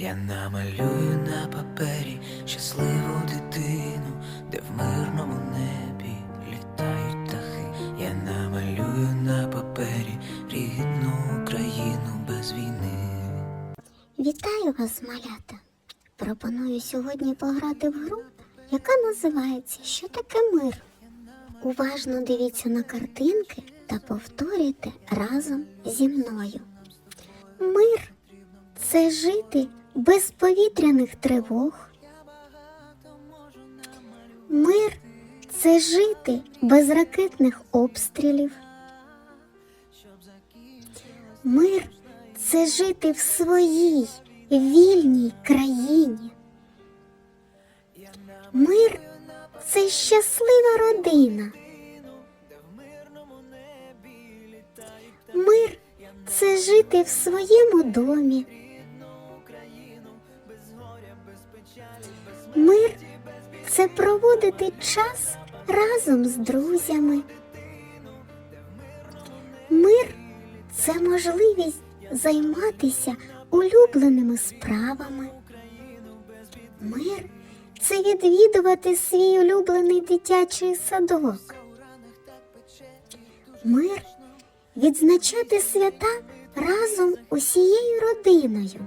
Я намалюю на папері щасливу дитину, де в мирному небі літають птахи. Я намалюю на папері рідну Україну без війни. Вітаю вас, малята! Пропоную сьогодні пограти в гру, яка називається Що таке мир? Уважно дивіться на картинки та повторюйте разом зі мною. Мир це жити без повітряних тривог. Мир це жити без ракетних обстрілів. Мир це жити в своїй вільній країні. Мир це щаслива родина. Мир це жити в своєму домі. Мир це проводити час разом з друзями. Мир це можливість займатися улюбленими справами. Мир це відвідувати свій улюблений дитячий садок. Мир відзначати свята разом усією родиною.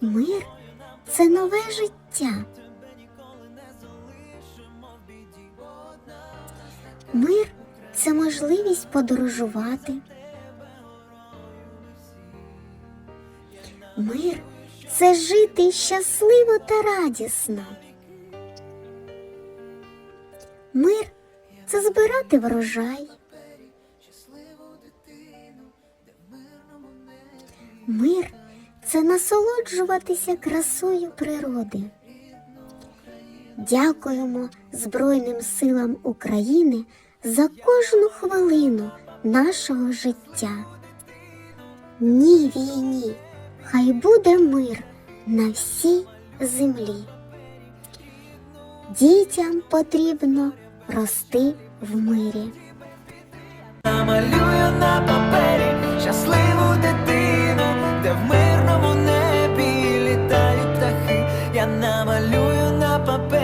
Мир це нове життя. Мир це можливість подорожувати. Мир це жити щасливо та радісно. Мир це збирати врожай. Мир це насолоджуватися красою природи. Дякуємо Збройним силам України за кожну хвилину нашого життя. Ні війні, хай буде мир на всій землі. Дітям потрібно рости в мирі. papel.